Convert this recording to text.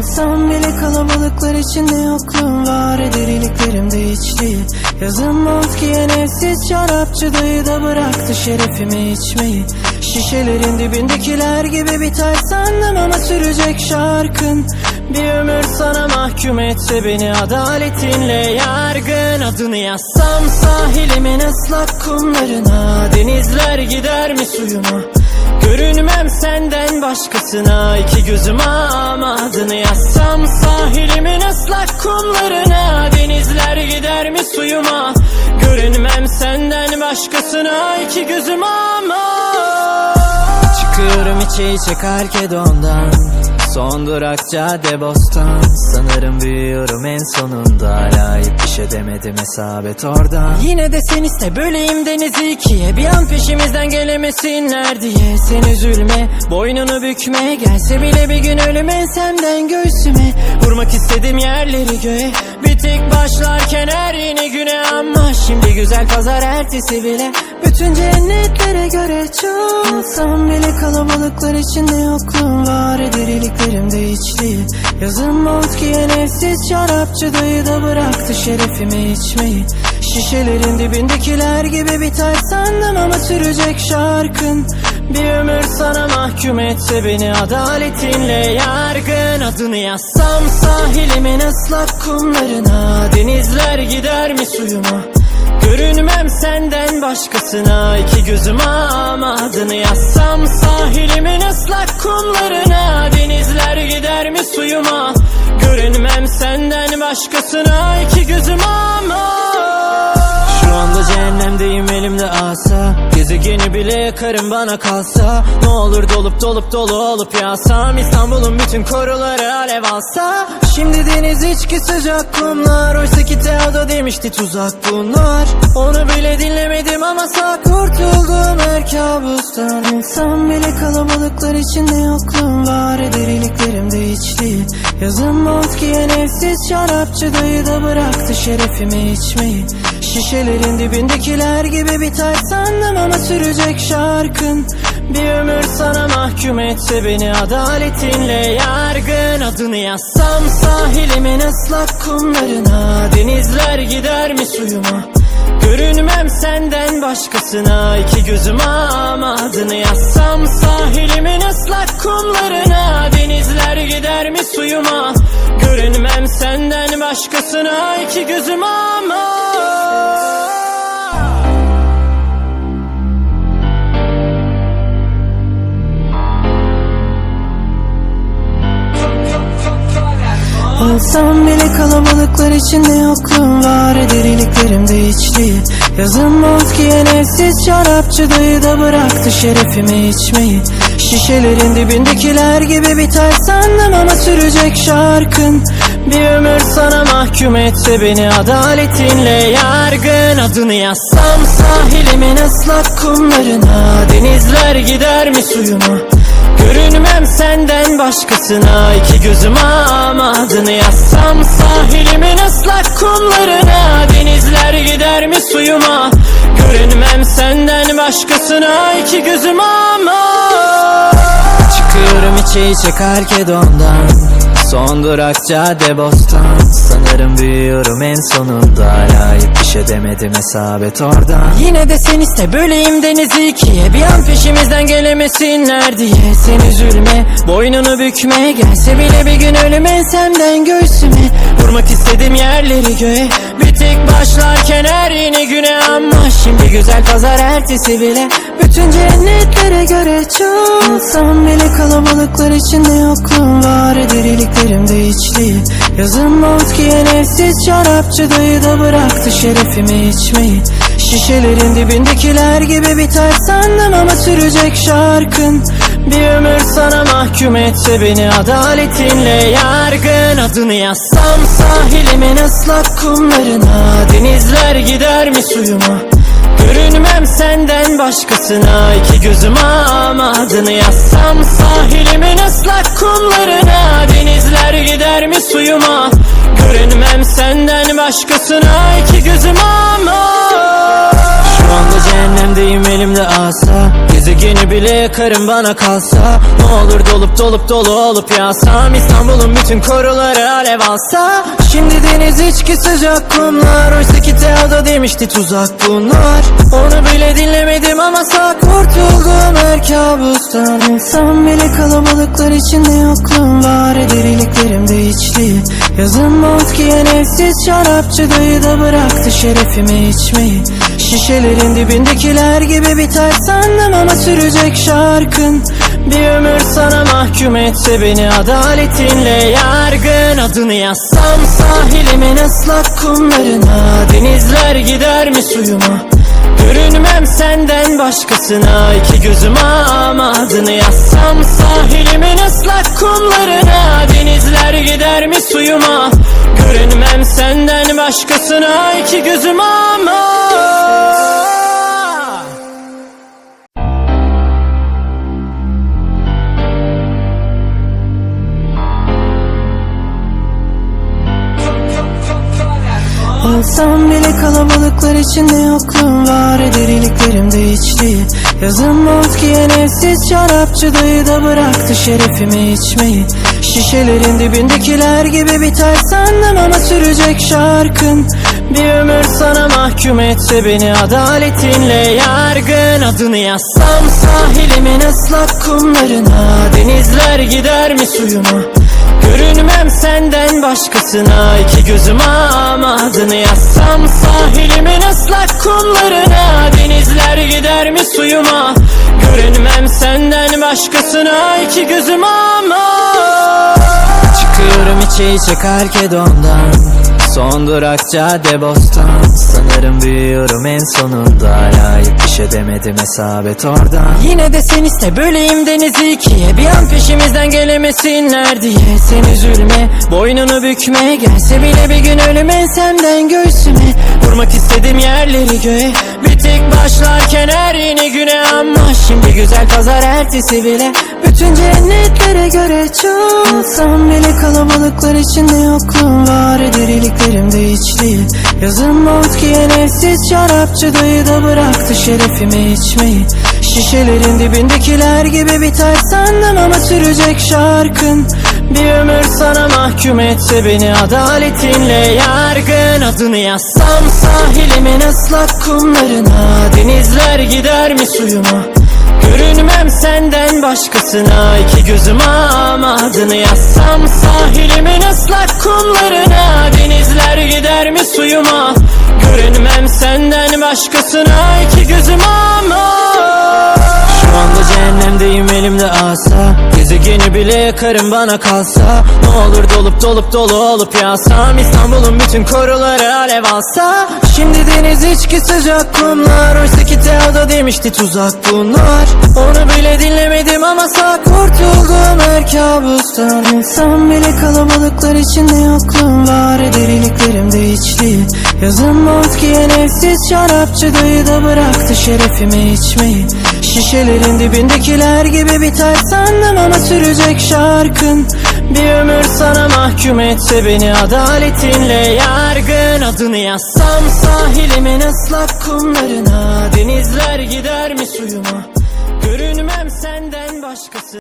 Olsam bile kalabalıklar içinde yokluğum var. Deliliklerimde içliği Yazın mont giyen evsiz şarapçı dayı da bıraktı şerefimi içmeyi. Şişelerin dibindekiler gibi biter sandım ama sürecek şarkın. Bir ömür sana mahkum etse beni adaletinle yargın. Adını yazsam sahilimin ıslak kumlarına Denizler gider mi senden başkasına iki gözüm ama adını yazsam sahilimin ıslak kumlarına Denizler gider mi suyuma? Görünmem senden başkasına iki gözüm ama. Çıkıyorum içe içe Karkedon'dan Son durak cadde bostan. Sanırım büyüyorum en sonunda. Hala hiç edemedim hesabet oradan. Yine de sen iste böleyim denizi ikiye. Bir an peşimizden gelemesinler diye. Sen üzülme boynunu bükme. Gelse bile bir gün ölüm ensemden göğsüme. Vurmak istedim yerleri göğe. Bir tek başlarken her yeni güne Ama. Şimdi güzel pazar ertesi bile. Bütün cennetlere göre çok. Olsam bile kalabalıklar içinde yokluğum var Yazın giyen evsiz şarapçı dayı da bıraktı şerefimi içmeyi. Şişelerin dibindekiler gibi biter sandım ama sürecek şarkın. Bir ömür sana mahkum etse beni adaletinle yargın. Adını yazsam sahilimin ıslak kumlarına Denizler gider mi suyuma Görünmem senden başkasına iki gözüm ama adını yazsam sahilimin ıslak kumlarına Denizler gider mi suyuma? Görünmem senden başkasına iki gözüm ama Şu anda cehennemdeyim elimde asa. Gezegeni bile yakarım bana kalsa. Ne olur dolup dolup dolu olup yağsam İstanbul'un bütün koruları alev alsa. Şimdi deniz içki sıcak kumlar. Oysa ki Teo'da demişti tuzak bunlar. Onu bile dinlemedim ama sağ kurtuldum her kabustan. İnsan bile kalabalıklar içinde yokluğum var. Deliliklerimde içliği Yazın mont giyen evsiz şarapçı dayı da bıraktı şerefimi içmeyi Şişelerin dibindekiler gibi biter sandım ama sürecek şarkın. Bir ömür sana mahkum etse beni adaletinle yargın. Adını yazsam sahilimin ıslak kumlarına Denizler gider mi suyuma Görünmem senden başkasına. İki gözüm ama adını yazsam sahilimin ıslak kumlarına. Denizler gider mi suyuma? Görünmem senden başkasına. İki gözüm ama Olsam bile kalabalıklar içinde yokluğum var. Deliliklerimde içliği Yazın mont giyen evsiz şarapçı dayı da bıraktı şerefimi içmeyi. Şişelerin dibindekiler gibi biter sandım ama sürecek şarkın. Bir ömür sana mahkum etse beni adaletinle yargın. Adını yazsam sahilimin ıslak kumlarına Denizler gider mi suyuma Görünmem senden başkasına. İki gözüm ama adını yazsam sahilimin ıslak kumlarına. Denizler gider mi suyuma? Görünmem senden başkasına. İki gözüm ama. Çıkıyorum içe içe Karkedon'dan Son durak cadde bostan. Sanırım büyüyorum en sonunda. Hala hiç edemedim hesabet oradan. Yine de sen iste böleyim denizi ikiye. Bir an peşimizden gelemesinler diye. Sen üzülme boynunu bükme. Gelse bile bir gün ölüm ensemden göğsüme. Vurmak istedim yerleri göğe. Bir tek başlarken her yeni güne Ama şimdi güzel pazar ertesi bile. Bütün cennetlere göre çok. Olsam bile kalabalıklar içinde yokluğum var Deliliklerimde içliği Yazın mont giyen evsiz şarapçı dayı da bıraktı şerefimi içmeyi. Şişelerin dibindekiler gibi biter sandım ama sürecek şarkın. Bir ömür sana mahkum etse beni adaletinle yargın. Adını yazsam sahilimin ıslak kumlarına Denizler gider mi suyuma Görünmem senden başkasına. İki gözüm ama adını yazsam sahilimin ıslak kumlarına. Denizler gider mi suyuma? Görünmem senden başkasına. İki gözüm ama cehennemdeyim elimde asa. Gezegeni bile yakarım bana kalsa. Ne olur dolup dolup dolu olup yağsam İstanbul'un bütün koruları alev alsa. Şimdi deniz içki sıcak kumlar. Oysa ki Teo'da demişti tuzak bunlar. Onu bile dinlemedim ama sağ kurtuldum her kabustan. İnsan bile kalabalıklar içinde yokluğum var. Deriliklerimde içli. Yazın mont giyen evsiz şarapçı dayı da bıraktı şerefimi içmeyi. Şişelerin dibindekiler gibi biter sandım ama sürecek şarkın. Bir ömür sana mahkum etse beni adaletinle yargın. Adını yazsam sahilimin ıslak kumlarına Denizler gider mi suyuma? Görünmem senden başkasına iki gözüm ama adını yazsam sahilimin ıslak kumlarına Denizler gider mi suyuma? Görünmem senden başkasına iki gözüm ama Olsam bile kalabalıklar içinde yokluğum var. Deriliklerimde içli Yazın mont giyen evsiz da bıraktı şerefimi içmeyi. Şişelerin dibindekiler gibi biter sandım ama sürecek şarkın. Bir ömür sana mahkum etse beni adaletinle yargın. Adını yazsam sahilimin ıslak kumlarına Denizler gider mi suyuma Görünmem senden başkasına. İki gözüm ama adını yazsam sahilimin ıslak kumlarına. Denizler gider mi suyuma? Görünmem senden başkasına. İki gözüm ama. Çıkıyorum içe içe Karkedon'dan Son durak cadde bostan. Sanırım büyüyorum en sonunda. Hala hiç edemedim hesabet oradan. Yine de sen iste böleyim denizi ikiye. Bir an peşimizden gelemesinler diye. Sen üzülme boynunu bükme. Gelse bile bir gün ölüm ensemden göğsüme. Vurmak istedim yerleri göğe. Bir tek başlarken her yeni güne Ama. Şimdi güzel pazar ertesi bile Bütün cennetlere göre çok. Olsam bile kalabalıklar içinde yokluğum var. Deriliklerimde içli. Yazın mont giyen evsiz şarapçı dayı da bıraktı şerefimi içmeyi. Şişelerin dibindekiler gibi biter sandım ama sürecek şarkın. Bir ömür sana mahkum etse beni adaletinle yargın. Adını yazsam sahilimin ıslak kumlarına Denizler gider mi suyuma Görünmem senden başkasına. İki gözüm ama adını yazsam sahilimin ıslak kumlarına. Denizler gider mi suyuma? Görünmem senden başkasına. İki gözüm ama Şu anda cehennemdeyim elimde asa. Gezegeni bile yakarım bana kalsa. Ne olur dolup dolup dolu olup yağsam İstanbul'un bütün koruları alev alsa. Şimdi deniz içki sıcak kumlar. Oysa ki Teo'da demişti tuzak bunlar. Onu bile dinlemedim ama sağ kurtuldum her kabustan. İnsan bile kalabalıklar içinde yokluğum var. Deriliklerimde içli Yazın mont giyen evsiz şarapçı dayı da bıraktı şerefimi içmeyi Şişelerin dibindekiler gibi biter sandım ama sürecek şarkın. Bir ömür sana mahkum etse beni adaletinle yargın. Adını yazsam sahilimin ıslak kumlarına Denizler gider mi suyuma? Görünmem senden başkası